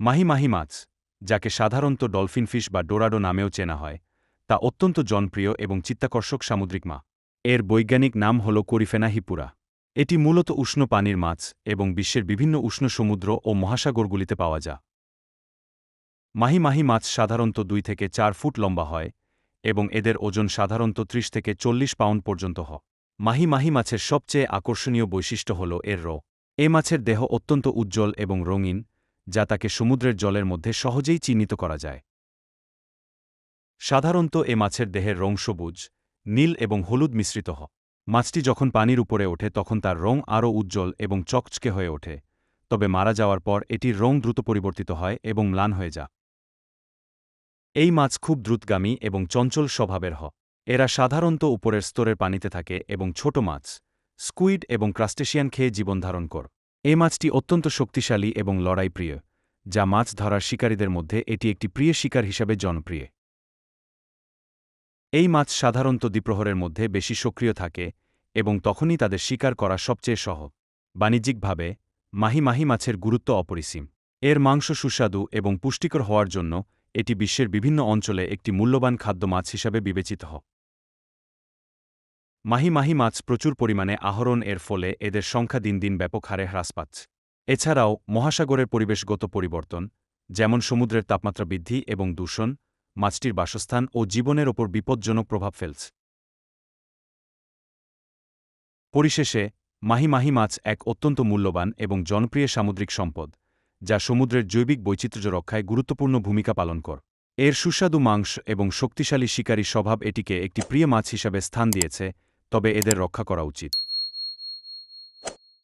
মাহি মাহি মাছ, যাকে সাধারণত dolphin fish বা ডোরাডো নামেও চেনা হয়, তা অত্যন্ত জনপ্রিয় এবং চিত্তাকর্ষক সামুদ্রিক মা। এর বৈজ্ঞানিক নাম হল কোরিফেনা হিপুরা এটি মূলত উষ্ণ পানির মাছ এবং বিশ্বের বিভিন্ন উষ্ণ সমুদ্র ও মহাসাগরগুলিতে পাওয়া যায়। মাহি মাহি মাছ সাধারণত দুই থেকে চার ফুট লম্বা হয় এবং এদের ওজন সাধারণত ত্রিশ থেকে চল্লিশ পাউন্ড পর্যন্ত হয়। মাহি মাহি মাছের সবচেয়ে আকর্ষণীয় বৈশিষ্ট্য হল এর র। এ মাছের দেহ অত্যন্ত উজ্জ্বল এবং রঙিন যা তাকে সমুদ্রের জলের মধ্যে সহজেই চিহ্নিত করা যায়। সাধারণত এ মাছের দেহের রং সবুজ, নীল এবং হলুদ মিশ্রিত হয় মাছটি যখন পানির উপরে ওঠে তখন তার রং আরও উজ্জ্বল এবং চকচকে হয়ে ওঠে, তবে মারা যাওয়ার পর এটির রং দ্রুত পরিবর্তিত হয় এবং ম্লান হয়ে যা এই মাছ খুব দ্রুতগামী এবং চঞ্চল স্বভাবের হ। এরা সাধারণত উপরের স্তরের পানিতে থাকে এবং ছোট মাছ, স্কুইড এবং ক্রাস্টেশিয়ান খেয়ে জীবনধারণ কর। এ মাছটি অত্যন্ত শক্তিশালী এবং লড়াইপ্রিয়, যা মাছ ধরার শিকারীদের মধ্যে এটি একটি প্রিয় শিকার হিসাবে জনপ্রিয়। এই মাছ সাধারণত দ্বিপ্রহরের মধ্যে বেশি সক্রিয় থাকে এবং তখনই তাদের শিকার করা সবচেয়ে সহ বাণিজ্যিকভাবে, মাহি মাহি মাছের গুরুত্ব অপরিসীম। এর মাংস সুস্বাদু এবং পুষ্টিকর হওয়ার জন্য এটি বিশ্বের বিভিন্ন অঞ্চলে একটি মূল্যবান খাদ্য মাছ হিসাবে বিবেচিত। হয় মাহি মাহি মাছ প্রচুর পরিমাণে আহরণ এর ফলে এদের সংখ্যা দিন দিন ব্যাপক হারে হ্রাস পাচ্ছে। এছাড়াও, মহাসাগরের পরিবেশগত পরিবর্তন, যেমন সমুদ্রের তাপমাত্রা বৃদ্ধি এবং দূষণ, মাছটির বাসস্থান ও জীবনের ওপর বিপজ্জনক প্রভাব ফেলছে। পরিশেষে, মাহি মাহি মাছ এক অত্যন্ত মূল্যবান এবং জনপ্রিয় সামুদ্রিক সম্পদ, যা সমুদ্রের জৈবিক বৈচিত্র্য রক্ষায় গুরুত্বপূর্ণ ভূমিকা পালন কর। এর সুস্বাদু মাংস এবং শক্তিশালী শিকারী স্বভাব এটিকে একটি প্রিয় মাছ হিসাবে স্থান দিয়েছে তবে এদের রক্ষা করা উচিত।